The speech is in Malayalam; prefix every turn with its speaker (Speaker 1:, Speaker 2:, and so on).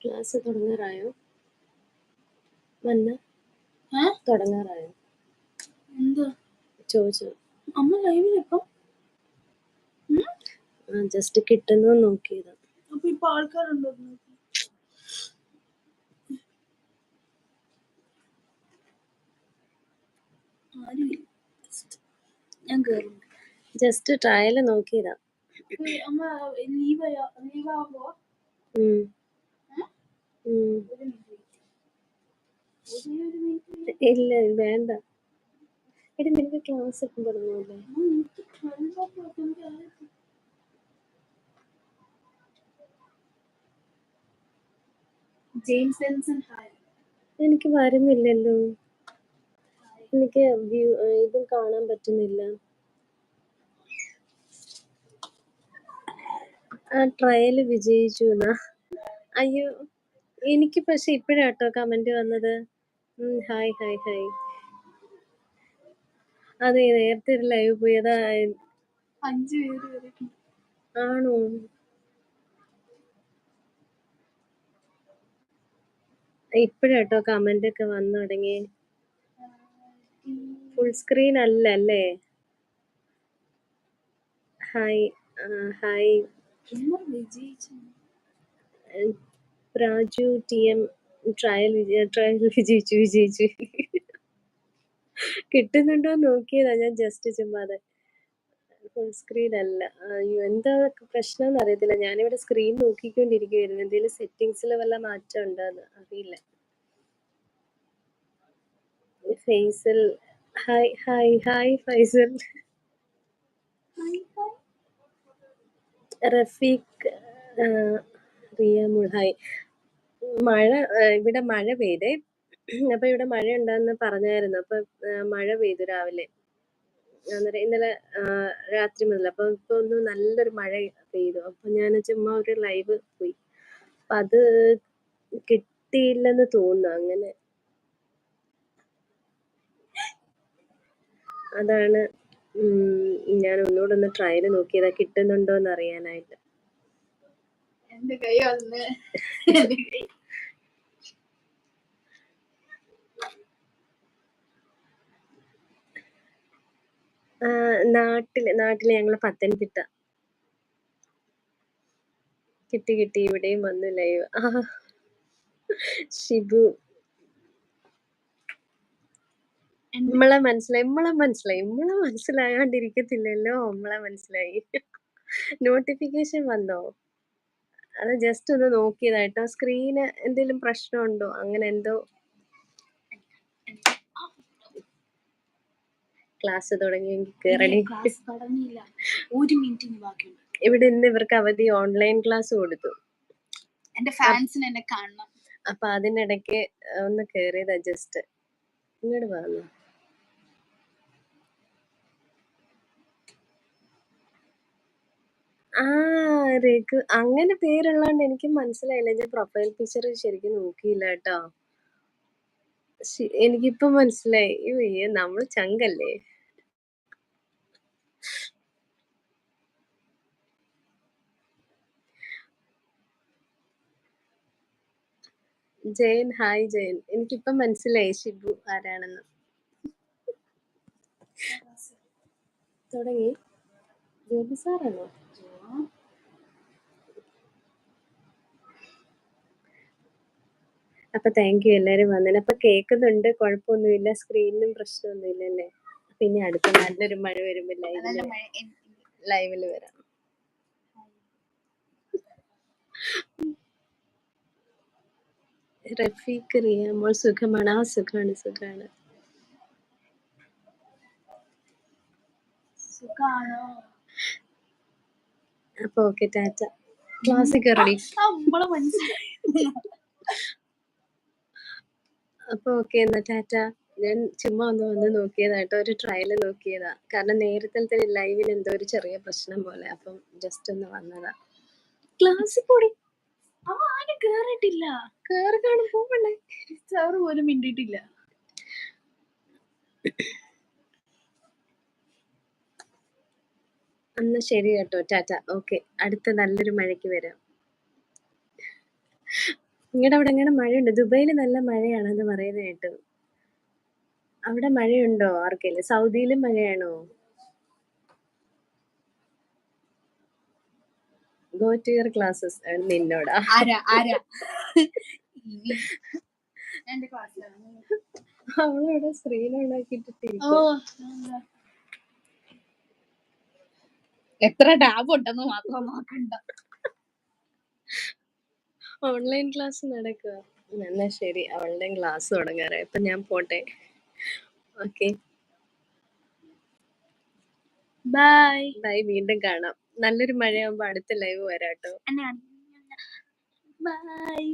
Speaker 1: ക്ലാസ് തുടങ്ങാറായോ? വന്ന? തുടങ്ങാറായോ?
Speaker 2: എന്താ?
Speaker 1: ചോദിച്ചു.
Speaker 2: അമ്മ ലൈവിലിപ്പം
Speaker 1: ആ ജസ്റ്റ് കിട്ടുന്നു നോക്കിയത്.
Speaker 2: അപ്പൊ ഇപ്പൊ ആൾക്കാരുണ്ടോ. ഞാൻ കേറും
Speaker 1: ജസ്റ്റ് ട്രയൽ നോക്കിയതാ.
Speaker 2: അമ്മ ലീവ് ലീവ് ആവുമ്പോ
Speaker 1: ഉം.
Speaker 2: ഏ?
Speaker 1: ഉം.
Speaker 2: ഒരു മിനിറ്റ് ഒരേ ഒരു മിനിറ്റ്
Speaker 1: ഇല്ല വേണ്ട. എടി നിനക്ക് ക്ലാസ് ഒക്കെ തുടങ്ങൂലേ
Speaker 2: എനിക്ക് ട്വൽവ് ഓ ക്ലോക്ക് എനിക്ക് ആയിരത്തി ജെയിംസ് എൻസൺ ഹായ്
Speaker 1: എനിക്ക് വരുന്നില്ലല്ലോ. എനിക്ക് വ്യൂ ഇതും കാണാൻ പറ്റുന്നില്ല. ആ ട്രയൽ വിജയിച്ചു എന്നാ. അയ്യോ. എനിക്ക് പക്ഷെ ഇപ്പോഴാട്ടോ കമന്റ് വന്നത്. ഹായ് ഹായ് ഹായ് അതെ നേരത്തെ ഒരു ലൈവ് പോയതാ.
Speaker 2: അഞ്ചു പേര് വരെ
Speaker 1: ആണോ? ഇപ്പോഴാട്ടോ കമന്റ് ഒക്കെ വന്നു തുടങ്ങി ഫുൾ സ്ക്രീൻ അല്ല അല്ലേ ഹായ് ഹായ്
Speaker 2: വിജയിച്ചു.
Speaker 1: Raju T M trial trial വിജയിച്ചു വിജയിച്ചു. കിട്ടുന്നുണ്ടോ നോക്കിയതാ. ഞാൻ ജസ്റ്റ് ചുമ്മാതെ ഫുൾ സ്ക്രീൻ അല്ല. അയ്യോ എന്താ പ്രശ്നം എന്ന് അറിയത്തില്ല ഞാനിവിടെ സ്ക്രീൻ നോക്കിക്കൊണ്ടിരിക്കുകയായിരുന്നു എന്തെങ്കിലും സെറ്റിങ്സിൽ വല്ല മാറ്റം ഉണ്ടോ എന്ന് അറിയില്ല. Faisal hi hi hi Faisal. Rafeeq മുൾഹായ് മഴ ഇവിടെ മഴ പെയ്തേ. അപ്പൊ ഇവിടെ മഴ ഉണ്ടെന്ന് പറഞ്ഞായിരുന്നു. അപ്പൊ മഴ പെയ്തു രാവിലെ. ഇന്നലെ രാത്രി മുതൽ. അപ്പൊ ഇപ്പൊ ഒന്ന് നല്ലൊരു മഴ പെയ്തു. അപ്പൊ ഞാൻ ചുമ്മാ ഒരു ലൈവ് പോയി. അപ്പൊ അത് കിട്ടിയില്ലെന്ന് തോന്നുന്നു അങ്ങനെ. അതാണ് ഞാൻ ഒന്നുകൂടെ ഒന്ന് ട്രയൽ നോക്കിയതാ കിട്ടുന്നുണ്ടോ എന്ന് അറിയാനായിട്ട്
Speaker 2: എന്റെ കൈ വന്ന് എന്റെ കൈ.
Speaker 1: ആ, നാട്ടിൽ നാട്ടിൽ ഞങ്ങൾ പത്തനംതിട്ട. കിട്ടി കിട്ടി. ഇവിടെയും വന്നു ലൈവ് ആ ഷിബു. നമ്മളെ മനസ്സിലായി നമ്മളെ മനസ്സിലായി. നമ്മളെ മനസ്സിലാകാണ്ടിരിക്കത്തില്ലല്ലോ. നമ്മളെ മനസ്സിലായി. നോട്ടിഫിക്കേഷൻ വന്നോ? അത് ജസ്റ്റ് ഒന്ന് നോക്കിയതായിട്ടോ? സ്ക്രീന് എന്തെങ്കിലും പ്രശ്നമുണ്ടോ? അങ്ങനെ എന്തോ? ക്ലാസ് തുടങ്ങിയെങ്കിൽ
Speaker 2: തുടങ്ങിയില്ല. ഒരു ബാക്കിയുണ്ട്.
Speaker 1: ഇവിടെ ഇന്ന് ഇവർക്ക് അവധി ഓൺലൈൻ ക്ലാസ് കൊടുത്തു.
Speaker 2: എന്റെ ഫാൻസിന് എന്നെ കാണണം.
Speaker 1: അപ്പൊ അതിനിടയ്ക്ക് ഒന്ന് കേറിയതാ ജസ്റ്റ് ഇങ്ങോട്ട് വന്നു. ആ രഘു അങ്ങനെ പേരുള്ളതുകൊണ്ട് എനിക്ക് മനസ്സിലായില്ല. ഞാൻ പ്രൊഫൈൽ പിക്ചർ ശരിക്കും നോക്കിയില്ല കേട്ടോ. ശി- എനിക്കിപ്പോ മനസ്സിലായി. അയ്യോ നമ്മൾ ചങ്കല്ലേ? ജയൻ ഹായ് ജയൻ. എനിക്കിപ്പം മനസ്സിലായി ഷിബു ആരാണെന്ന്. തുടങ്ങി. ജോബി സാറാണോ? അപ്പൊ താങ്ക് യു എല്ലാരും വന്നതിന്. അപ്പൊ കേൾക്കുന്നുണ്ട് കുഴപ്പമൊന്നുമില്ല സ്ക്രീനിലും പ്രശ്നമൊന്നുമില്ല അല്ലേ പിന്നെ അടുത്ത നല്ലൊരു മഴ വരുമ്പോ ലൈവിൽ വരാം. റഫീഖ് റിയാമോൾ സുഖമാണ്? ആ സുഖമാണ് സുഖമാണ്
Speaker 2: സുഖാണോ?
Speaker 1: അപ്പൊ ഓക്കെ ടാറ്റ. ക്ലാസ്സിൽ
Speaker 2: കയറി
Speaker 1: അപ്പൊ ഓക്കെ എന്നാ ടാറ്റ. ഞാൻ ചുമ്മാ ഒന്ന് വന്ന് നോക്കിയതാട്ടോ ഒരു ട്രയൽ നോക്കിയതാ. കാരണം നേരത്തെ ലൈവിൽ എന്തോ ഒരു ചെറിയ പ്രശ്നം പോലെ. അപ്പം ജസ്റ്റ് ഒന്ന് വന്നതാ. ക്ലാസ്സിൽ കൂടി
Speaker 2: കേറിട്ടില്ല ആരും കേറിട്ടില്ല
Speaker 1: കേറി കാണും പോവണ്ടേ?
Speaker 2: സാറ് പോലും മിണ്ടിട്ടില്ല
Speaker 1: എന്നാ ശരി കേട്ടോ ടാറ്റ. ഓക്കെ അടുത്ത നല്ലൊരു മഴയ്ക്ക് വരാം. നിങ്ങടെ അവിടെ എങ്ങനെ മഴയുണ്ട്? ദുബൈയിൽ നല്ല മഴയാണെന്ന് പറയുന്ന കേട്ടു. അവിടെ മഴയുണ്ടോ ആർക്കേലും? സൗദിയിലും മഴയാണോ? ഗോ ടു യുവർ ക്ലാസ്സസ് നിന്നോടാ. അവളിവിടെ സ്ക്രീൻ ഓൺ.
Speaker 2: എന്താ? എത്ര ടാബ് ഉണ്ടെന്ന് മാത്രം നോക്കണ്ട
Speaker 1: ഓൺലൈൻ ക്ലാസ് നടക്കുക. എന്നാ ശരി ഓൺലൈൻ ക്ലാസ് തുടങ്ങാറായി. ഇപ്പൊ ഞാൻ പോട്ടെ. ഓക്കെ.
Speaker 2: ബൈ
Speaker 1: ബൈ വീണ്ടും കാണാം. നല്ലൊരു മഴയാകുമ്പോ അടുത്ത ലൈവ് വരാട്ടോ.
Speaker 2: ബൈ